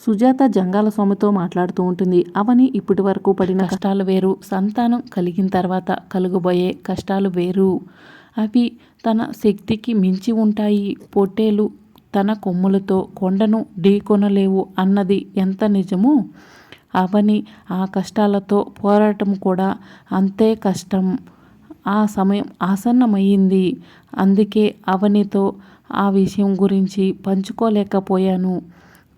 సుజాత జంగాల స్వామితో మాట్లాడుతూ ఉంటుంది. అవని ఇప్పటి వరకు పడిన కష్టాలు వేరు సంతానం కలిగిన తర్వాత కలుగబోయే కష్టాలు వేరు. అవి తన శక్తికి మించి ఉంటాయి. పొట్టేలు తన కొమ్ములతో కొండను ఢీకొనలేవు అన్నది ఎంత నిజమో? అవని ఆ కష్టాలతో పోరాటం కూడా అంతే కష్టం. ఆ సమయం ఆసన్నమయ్యింది. అందుకే అవనితో ఆ విషయం గురించి పంచుకోలేకపోయాను.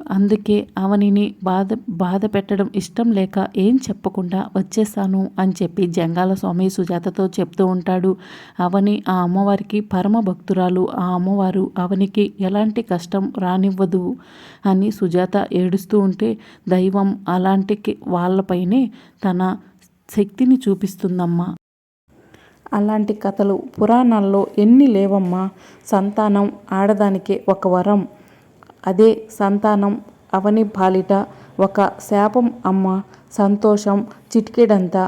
అందుకే అవనిని బాధ బాధ పెట్టడం ఇష్టం లేక ఏం చెప్పకుండా వచ్చేస్తాను అని చెప్పి జంగాల స్వామి సుజాతతో చెప్తూ ఉంటాడు. అవని ఆ అమ్మవారికి పరమ భక్తురాలు. ఆ అమ్మవారు అవనికి ఎలాంటి కష్టం రానివ్వదు అని సుజాత ఏడుస్తూ ఉంటే దైవం అలాంటి వాళ్ళపైనే తన శక్తిని చూపిస్తుందమ్మా. అలాంటి కథలు పురాణాల్లో ఎన్ని లేవమ్మా? సంతానం ఆడదానికే ఒక వరం. అదే సంతానం అవని పాలిట ఒక శాపం అమ్మ సంతోషం చిటికెడంతా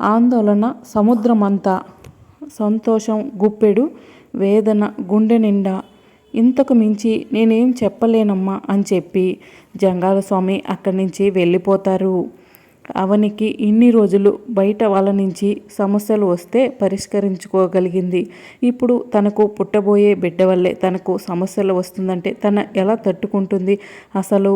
ఆందోళన సముద్రమంతా. సంతోషం గుప్పెడు వేదన గుండె నిండా. ఇంతకు మించి నేనేం చెప్పలేనమ్మా అని చెప్పి జంగాల స్వామి అక్కడి నుంచి వెళ్ళిపోతారు. అవనికి ఇన్ని రోజులు బయట వాళ్ళ నుంచి సమస్యలు వస్తే పరిష్కరించుకోగలిగింది. ఇప్పుడు తనకు పుట్టబోయే బిడ్డ వల్లే తనకు సమస్యలు వస్తుందంటే తన ఎలా తట్టుకుంటుంది? అసలు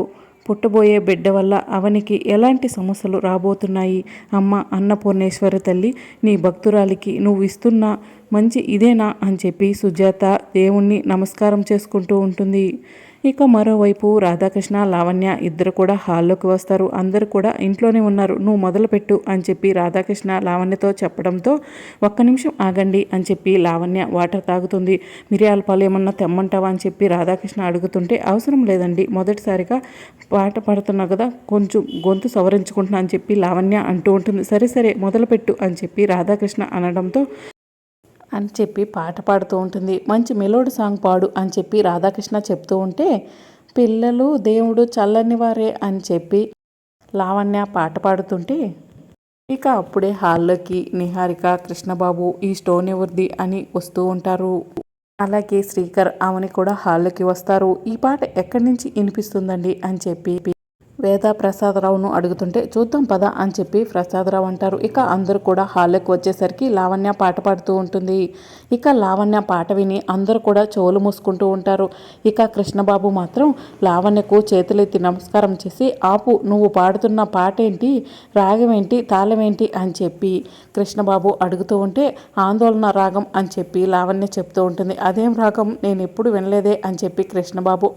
పుట్టబోయే బిడ్డ వల్ల అవనికి ఎలాంటి సమస్యలు రాబోతున్నాయి? అమ్మ అన్నపూర్ణేశ్వరి తల్లి నీ భక్తురాలికి నువ్వు ఇస్తున్న మంచి ఇదేనా అని చెప్పి సుజాత దేవుణ్ణి నమస్కారం చేసుకుంటూ ఉంటుంది. ఇక మరోవైపు రాధాకృష్ణ లావణ్య ఇద్దరు కూడా హాల్లోకి వస్తారు. అందరు కూడా ఇంట్లోనే ఉన్నారు. నువ్వు మొదలుపెట్టు అని చెప్పి రాధాకృష్ణ లావణ్యతో చెప్పడంతో ఒక్క నిమిషం ఆగండి అని చెప్పి లావణ్య వాటర్ తాగుతుంది. మిరియాల పాలు ఏమన్నా తెమ్మంటావా అని చెప్పి రాధాకృష్ణ అడుగుతుంటే అవసరం లేదండి. మొదటిసారిగా పాట పాడుతున్నా కదా కొంచెం గొంతు సవరించుకుంటున్నా అని చెప్పి లావణ్య అంటూ ఉంటుంది. సరే సరే మొదలుపెట్టు అని చెప్పి రాధాకృష్ణ అనడంతో అని చెప్పి పాట పాడుతూ ఉంటుంది. మంచి మెలోడీ సాంగ్ పాడు అని చెప్పి రాధాకృష్ణ చెప్తూ ఉంటే పిల్లలు దేవుడు చల్లని వారే అని చెప్పి లావణ్య పాట పాడుతుంటే ఇక అప్పుడే హాల్లోకి నిహారిక కృష్ణబాబు ఈ స్టోన్ ఎవరిది అని వస్తూ ఉంటారు. అలాగే శ్రీకర్ ఆమెని కూడా హాల్లోకి వస్తారు. ఈ పాట ఎక్కడి నుంచి వినిపిస్తుందండి అని చెప్పి వేద ప్రసాదరావును అడుగుతుంటే చూద్దాం పద అని చెప్పి ప్రసాదరావు అంటారు. ఇక అందరూ కూడా హాల్లోకి వచ్చేసరికి లావణ్య పాట పాడుతూ ఉంటుంది. ఇక లావణ్య పాట విని అందరూ కూడా చెవులు మూసుకుంటూ ఉంటారు. ఇక కృష్ణబాబు మాత్రం లావణ్యకు చేతులెత్తి నమస్కారం చేసి ఆపు నువ్వు పాడుతున్న పాట ఏంటి రాగమేంటి? తాళమేంటి? అని చెప్పి కృష్ణబాబు అడుగుతూ ఉంటే ఆందోళన రాగం అని చెప్పి లావణ్య చెప్తూ ఉంటుంది. అదేం రాగం? నేను ఎప్పుడు వినలేదే అని చెప్పి కృష్ణబాబు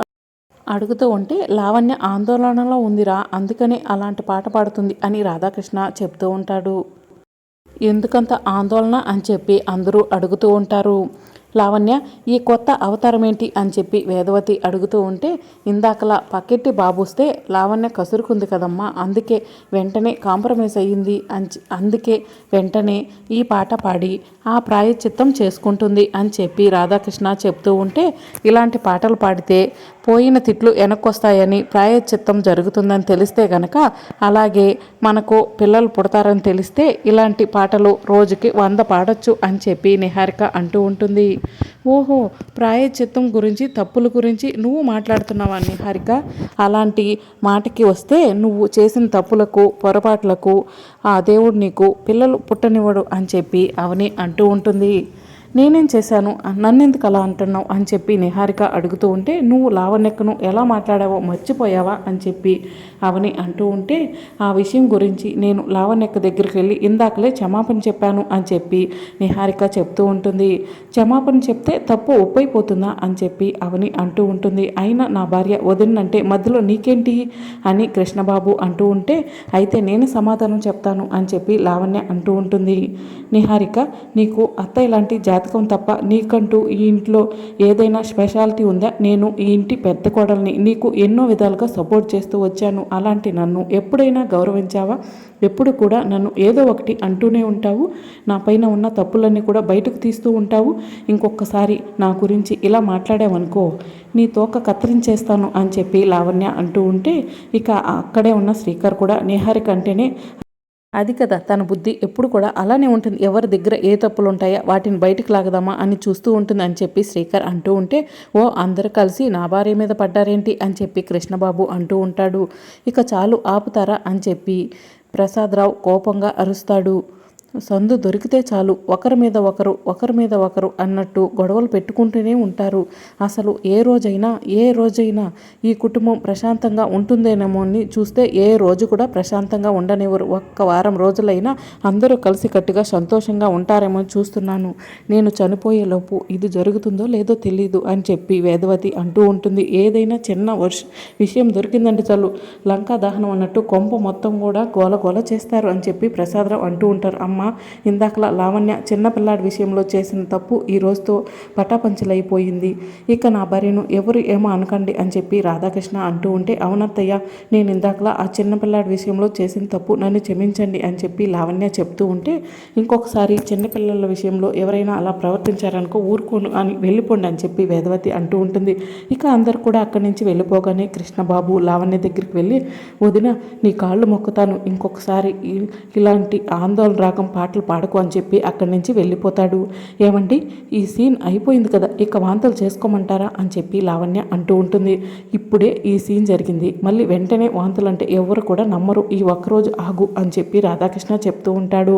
అడుగుతూ ఉంటే లావణ్య ఆందోళనలో ఉందిరా అందుకనే అలాంటి పాట పాడుతుంది అని రాధాకృష్ణ చెప్తూ ఉంటాడు. ఎందుకంత ఆందోళన అని చెప్పి అందరూ అడుగుతూ ఉంటారు. లావణ్య ఈ కొత్త అవతారం ఏంటి అని చెప్పి వేదవతి అడుగుతూ ఉంటే ఇందాకలా పక్కెట్టి బాబుస్తే లావణ్య కసురుకుంది కదమ్మా అందుకే వెంటనే కాంప్రమైజ్ అయ్యింది అందుకే వెంటనే ఈ పాట పాడి ఆ ప్రాయచిత్తం చేసుకుంటుంది అని చెప్పి రాధాకృష్ణ చెప్తూ ఉంటే ఇలాంటి పాటలు పాడితే పోయిన తిట్లు వెనక్కొస్తాయని ప్రాయచిత్తం జరుగుతుందని తెలిస్తే గనక అలాగే మనకు పిల్లలు పుడతారని తెలిస్తే ఇలాంటి పాటలు రోజుకి వంద పాడొచ్చు అని చెప్పి నిహారిక అంటూ ఉంటుంది. ఓహో ప్రాయచిత్తం గురించి తప్పుల గురించి నువ్వు మాట్లాడుతున్నావా నిహారిక? అలాంటి మాటకి వస్తే నువ్వు చేసిన తప్పులకు పొరపాట్లకు ఆ దేవుడు నీకు పిల్లలు పుట్టనివ్వడు అని చెప్పి అవని అంటూ ఉంటుంది. నేనేం చేశాను? నన్నెందుకు అలా అంటున్నావు? అని చెప్పి నిహారిక అడుగుతూ ఉంటే నువ్వు లావణ్యక్కను ఎలా మాట్లాడావో మర్చిపోయావా? అని చెప్పి అవని అంటూ ఉంటే ఆ విషయం గురించి నేను లావణ్యక్క దగ్గరికి వెళ్ళి ఇందాకలే క్షమాపణ చెప్పాను అని చెప్పి నిహారిక చెప్తూ ఉంటుంది. క్షమాపణ చెప్తే తప్పు ఒప్పైపోతుందా? అని చెప్పి అవని అంటూ ఉంటుంది. అయినా నా భార్య వదినంటే మధ్యలో నీకేంటి? అని కృష్ణబాబు అంటూ ఉంటే అయితే నేను సమాధానం చెప్తాను అని చెప్పి లావణ్య అంటూ ఉంటుంది. నిహారిక నీకు అత్త ఇలాంటి జాతి జాతకం తప్ప నీకంటూ ఈ ఇంట్లో ఏదైనా స్పెషాలిటీ ఉందా? నేను ఈ ఇంటి పెద్ద కోడల్ని నీకు ఎన్నో విధాలుగా సపోర్ట్ చేస్తూ వచ్చాను. అలాంటి నన్ను ఎప్పుడైనా గౌరవించావా? ఎప్పుడు కూడా నన్ను ఏదో ఒకటి అంటూనే ఉంటావు. నా పైన ఉన్న తప్పులన్నీ కూడా బయటకు తీస్తూ ఉంటావు. ఇంకొకసారి నా గురించి ఇలా మాట్లాడావనుకో నీ తోక కత్తిరించేస్తాను అని చెప్పి లావణ్య అంటూ ఉంటే ఇక అక్కడే ఉన్న శ్రీకర్ కూడా నిహారిక అంటేనే అది కదా తన బుద్ధి ఎప్పుడు కూడా అలానే ఉంటుంది. ఎవరి దగ్గర ఏ తప్పులు ఉంటాయో వాటిని బయటకు లాగదామా అని చూస్తూ ఉంటుంది అని చెప్పి శ్రీకర్ అంటూ ఉంటే ఓ అందరు కలిసి నా భార్య మీద పడ్డారేంటి అని చెప్పి కృష్ణబాబు అంటూ ఉంటాడు. ఇక చాలు ఆపుతారా అని చెప్పి ప్రసాదరావు కోపంగా అరుస్తాడు. సందు దొరికితే చాలు. ఒకరి మీద ఒకరు ఒకరి మీద ఒకరు అన్నట్టు గొడవలు పెట్టుకుంటూనే ఉంటారు. అసలు ఏ రోజైనా ఏ రోజైనా ఈ కుటుంబం ప్రశాంతంగా ఉంటుందేనేమో అని చూస్తే ఏ రోజు కూడా ప్రశాంతంగా ఉండనివ్వరు. ఒక్క వారం రోజులైనా అందరూ కలిసికట్టుగా సంతోషంగా ఉంటారేమో అని చూస్తున్నాను. నేను చనిపోయేలోపు ఇది జరుగుతుందో లేదో తెలియదు అని చెప్పి వేదవతి అంటూ ఉంటుంది. ఏదైనా చిన్న వర్ష విషయం దొరికిందంటే చాలు. లంకా దహనం అన్నట్టు కొంప మొత్తం కూడా గోల గోల చేస్తారు అని చెప్పి ప్రసాదరావు అంటూ ఉంటారు. అమ్మ ఇందాకలా లావణ్య చిన్నపిల్లాడి విషయంలో చేసిన తప్పు ఈ రోజుతో పటాపంచలైపోయింది. ఇక నా భార్యను ఎవరు ఏమో అనకండి అని చెప్పి రాధాకృష్ణ అంటూ ఉంటే అవునత్తయ్య నేను ఇందాకలా ఆ చిన్నపిల్లాడి విషయంలో చేసిన తప్పు నన్ను క్షమించండి అని చెప్పి లావణ్య చెప్తూ ఉంటే ఇంకొకసారి చిన్నపిల్లల విషయంలో ఎవరైనా అలా ప్రవర్తించారనుకో ఊరుకోను అని వెళ్ళిపోండి అని చెప్పి వేదవతి అంటూ ఉంటుంది. ఇక అందరు కూడా అక్కడి నుంచి వెళ్ళిపోగానే కృష్ణబాబు లావణ్య దగ్గరికి వెళ్ళి వదిన నీ కాళ్ళు మొక్కుతాను. ఇంకొకసారి ఇలాంటి ఆందోళన రాగం పాటలు పాడకు అని చెప్పి అక్కడి నుంచి వెళ్ళిపోతాడు. ఏమండి? ఈ సీన్ అయిపోయింది కదా ఇక వాంతలు చేసుకోమంటారా అని చెప్పి లావణ్య అంటూ ఉంటుంది. ఇప్పుడే ఈ సీన్ జరిగింది. మళ్ళీ వెంటనే వాంతులు అంటే ఎవరు కూడా నమ్మరు. ఈ ఒక్కరోజు ఆగు అని చెప్పి రాధాకృష్ణ చెప్తూ ఉంటాడు.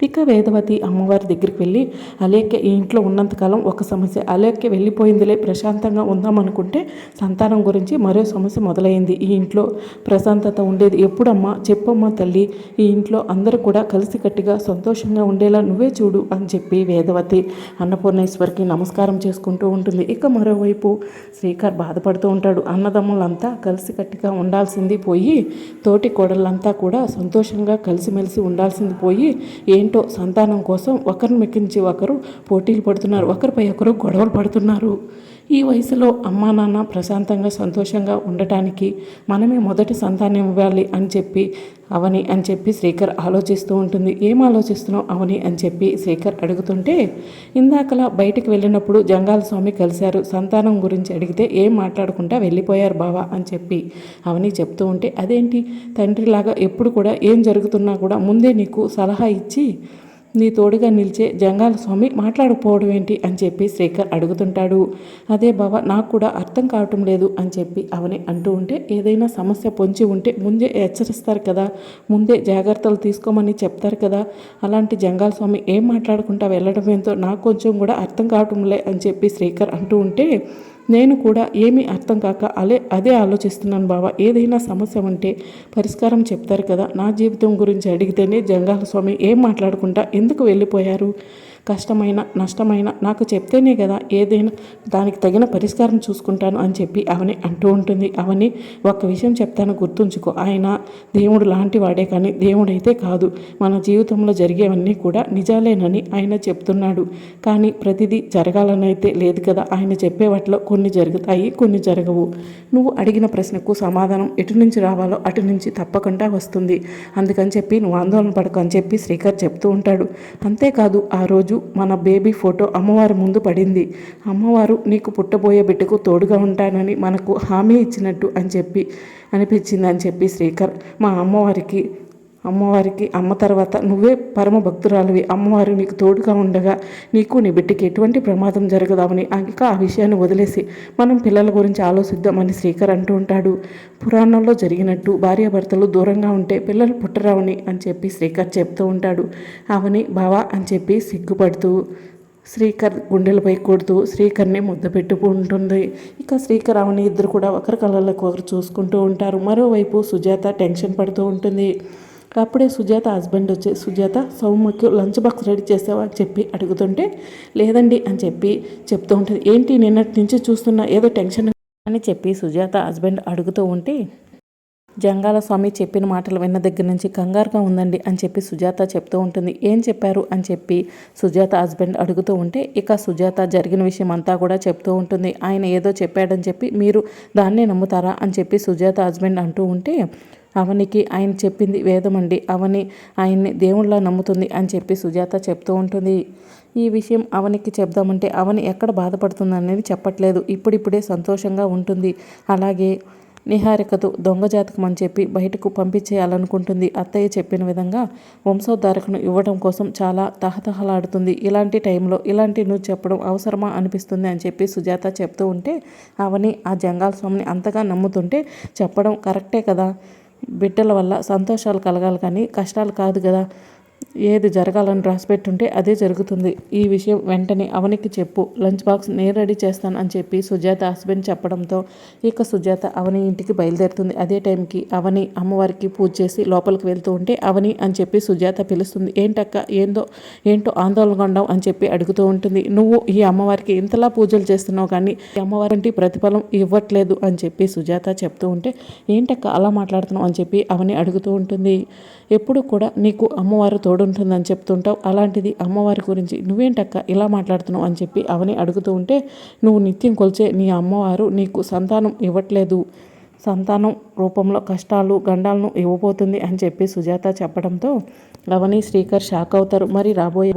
ఇక వేదవతి అమ్మవారి దగ్గరికి వెళ్ళి అలేఖ్య ఈ ఇంట్లో ఉన్నంతకాలం ఒక సమస్య. అలేఖ్య వెళ్ళిపోయిందిలే ప్రశాంతంగా ఉందామనుకుంటే సంతానం గురించి మరో సమస్య మొదలైంది. ఈ ఇంట్లో ప్రశాంతత ఉండేది ఎప్పుడమ్మా? చెప్పమ్మా తల్లి. ఈ ఇంట్లో అందరూ కూడా కలిసికట్టుగా సంతోషంగా ఉండేలా నువ్వే చూడు అని చెప్పి వేదవతి అన్నపూర్ణేశ్వరికి నమస్కారం చేసుకుంటూ ఉంటుంది. ఇక మరోవైపు శ్రీకర్ బాధపడుతూ ఉంటాడు. అన్నదమ్ములంతా కలిసికట్టుగా ఉండాల్సింది పోయి తోటి కోడళ్ళంతా కూడా సంతోషంగా కలిసిమెలిసి ఉండాల్సింది పోయి ఏంటి సంతానం కోసం ఒకరిని మెక్కించి ఒకరు పోటీలు పడుతున్నారు. ఒకరిపై ఒకరు గొడవలు పడుతున్నారు. ఈ వయసులో అమ్మా నాన్న ప్రశాంతంగా సంతోషంగా ఉండటానికి మనమే మొదటి సంతానం ఇవ్వాలి అని చెప్పి అవని అని చెప్పి శ్రీకర్ ఆలోచిస్తూ ఉంటుంది. ఏం ఆలోచిస్తున్నావు అవని అని చెప్పి శ్రీకర్ అడుగుతుంటే ఇందాకలా బయటికి వెళ్ళినప్పుడు జంగాల స్వామి కలిశారు. సంతానం గురించి అడిగితే ఏం మాట్లాడుకుంటా వెళ్ళిపోయారు బావా అని చెప్పి అవని చెప్తూ ఉంటే అదేంటి? తండ్రిలాగా ఎప్పుడు కూడా ఏం జరుగుతున్నా కూడా ముందే నీకు సలహా ఇచ్చి నీ తోడుగా నిలిచే జంగాల స్వామి మాట్లాడకపోవడం ఏంటి అని చెప్పి శ్రీకర్ అడుగుతుంటాడు. అదే బావ నాకు కూడా అర్థం కావటం లేదు అని చెప్పి అవని అంటూ ఉంటే ఏదైనా సమస్య పొంచి ఉంటే ముందే హెచ్చరిస్తారు కదా. ముందే జాగ్రత్తలు తీసుకోమని చెప్తారు కదా. అలాంటి జంగాల స్వామి ఏం మాట్లాడుకుంటా వెళ్ళడం ఏంటో నాకు కొంచెం కూడా అర్థం కావటంలే అని చెప్పి శ్రీకర్ అంటూ ఉంటే నేను కూడా ఏమీ అర్థం కాక అలే అదే ఆలోచిస్తున్నాను బావా. ఏదైనా సమస్య ఉంటే పరిష్కారం చెప్తారు కదా. నా జీవితం గురించి అడిగితేనే జంగాల స్వామి ఏం మాట్లాడుకుంటా? ఎందుకు వెళ్ళిపోయారు? కష్టమైన నష్టమైన నాకు చెప్తేనే కదా ఏదైనా దానికి తగిన పరిష్కారం చూసుకుంటాను అని చెప్పి అవని అంటూ ఉంటుంది. అవని ఒక విషయం చెప్తాను గుర్తుంచుకో. ఆయన దేవుడు లాంటి వాడే కానీ దేవుడైతే కాదు. మన జీవితంలో జరిగేవన్నీ కూడా నిజాలేనని ఆయన చెప్తున్నాడు. కానీ ప్రతిదీ జరగాలనైతే లేదు కదా. ఆయన చెప్పే వాటిలో కొన్ని జరుగుతాయి కొన్ని జరగవు. నువ్వు అడిగిన ప్రశ్నకు సమాధానం ఎటు నుంచి రావాలో అటు నుంచి తప్పకుండా వస్తుంది. అందుకని చెప్పి నువ్వు ఆందోళన పడకు అని చెప్పి శ్రీకర్ చెప్తూ ఉంటాడు. అంతేకాదు ఆ రోజు మన బేబీ ఫోటో అమ్మవారి ముందు పడింది. అమ్మవారు నీకు పుట్టబోయే బిడ్డకు తోడుగా ఉంటానని మనకు హామీ ఇచ్చినట్టు అని చెప్పి అనిపించింది అని చెప్పి శ్రీకర్ మా అమ్మవారికి అమ్మవారికి అమ్మ తర్వాత నువ్వే పరమ భక్తురాలివి. అమ్మవారు నీకు తోడుగా ఉండగా నీకు నీ బిడ్డకి ఎటువంటి ప్రమాదం జరగదామని ఇంకా ఆ విషయాన్ని వదిలేసి మనం పిల్లల గురించి ఆలోచిద్దామని శ్రీకర్ అంటూ ఉంటాడు. పురాణంలో జరిగినట్టు భార్యాభర్తలు దూరంగా ఉంటే పిల్లలు పుట్టరావని అని చెప్పి శ్రీకర్ చెప్తూ ఉంటాడు. అవని బావా అని చెప్పి సిగ్గుపడుతూ శ్రీకర్ గుండెలపై కొడుతూ శ్రీకర్ని ముద్ద పెట్టుకుంటుంది. ఇక శ్రీకర్ అవని ఇద్దరు కూడా ఒకరి కళ్ళకు ఒకరు చూసుకుంటూ ఉంటారు. మరోవైపు సుజాత టెన్షన్ పడుతూ ఉంటుంది. అప్పుడే సుజాత హస్బెండ్ వచ్చి సుజాత సౌమ్యకు లంచ్ బాక్స్ రెడీ చేసావా? అని చెప్పి అడుగుతుంటే లేదండి అని చెప్పి చెప్తూ ఉంటుంది. ఏంటి నిన్నటి నుంచి చూస్తున్నా ఏదో టెన్షన్ అని చెప్పి సుజాత హస్బెండ్ అడుగుతూ ఉంటే జంగాల స్వామి చెప్పిన మాటలు విన్న దగ్గర నుంచి కంగారుగా ఉందండి అని చెప్పి సుజాత చెప్తూ ఉంటుంది. ఏం చెప్పారు? అని చెప్పి సుజాత హస్బెండ్ అడుగుతూ ఉంటే ఇక సుజాత జరిగిన విషయం అంతా కూడా చెప్తూ ఉంటుంది. ఆయన ఏదో చెప్పాడని చెప్పి మీరు దాన్నే నమ్ముతారా? అని చెప్పి సుజాత హస్బెండ్ అంటూ ఉంటే అవనికి ఆయన చెప్పింది వేదమండి. అవని ఆయన్ని దేవుళ్ళ నమ్ముతుంది అని చెప్పి సుజాత చెప్తూ ఉంటుంది. ఈ విషయం అవనికి చెప్దామంటే అవని ఎక్కడ బాధపడుతుంది అనేది చెప్పట్లేదు. ఇప్పుడిప్పుడే సంతోషంగా ఉంటుంది. అలాగే నిహారికతో దొంగ జాతకం అని చెప్పి బయటకు పంపించేయాలనుకుంటుంది. అత్తయ్య చెప్పిన విధంగా వంశోద్ధారకను ఇవ్వడం కోసం చాలా తహతహలాడుతుంది. ఇలాంటి టైంలో ఇలాంటి నువ్వు చెప్పడం అవసరమా అనిపిస్తుంది అని చెప్పి సుజాత చెప్తూ ఉంటే అవని ఆ జంగాల్ స్వామిని అంతగా నమ్ముతుంటే చెప్పడం కరెక్టే కదా? బిడ్డల వల్ల సంతోషాలు కలగాలి కానీ కష్టాలు కాదు కదా. ఏది జరగాలని రాసిపెట్టుంటే అదే జరుగుతుంది. ఈ విషయం వెంటనే అవనికి చెప్పు. లంచ్ బాక్స్ నేను రెడీ చేస్తాను అని చెప్పి సుజాత హస్బెండ్ చెప్పడంతో ఇక సుజాత అవని ఇంటికి బయలుదేరుతుంది. అదే టైంకి అవని అమ్మవారికి పూజ చేసి లోపలికి వెళ్తూ ఉంటే అవని అని చెప్పి సుజాత పిలుస్తుంది. ఏంటక్క? ఏందో? ఏంటో ఆందోళనగా ఉండవు అని చెప్పి అడుగుతూ ఉంటుంది. నువ్వు ఈ అమ్మవారికి ఇంతలా పూజలు చేస్తున్నావు కానీ ఈ అమ్మవారింటి ప్రతిఫలం ఇవ్వట్లేదు అని చెప్పి సుజాత చెప్తూ ఉంటే ఏంటక్క అలా మాట్లాడుతున్నావు అని చెప్పి అవని అడుగుతూ ఉంటుంది. ఎప్పుడు కూడా నీకు అమ్మవారు ఉంటుందని చెప్తుంటావు. అలాంటిది అమ్మవారి గురించి నువ్వేంటక్క ఇలా మాట్లాడుతున్నావు అని చెప్పి అవని అడుగుతూ ఉంటే నువ్వు నిత్యం కొలిచే నీ అమ్మవారు నీకు సంతానం ఇవ్వట్లేదు. సంతానం రూపంలో కష్టాలు గండాలను ఇవ్వబోతుంది అని చెప్పి సుజాత చెప్పడంతో అవని శ్రీకర్ షాక్ అవుతారు. మరి రాబోయే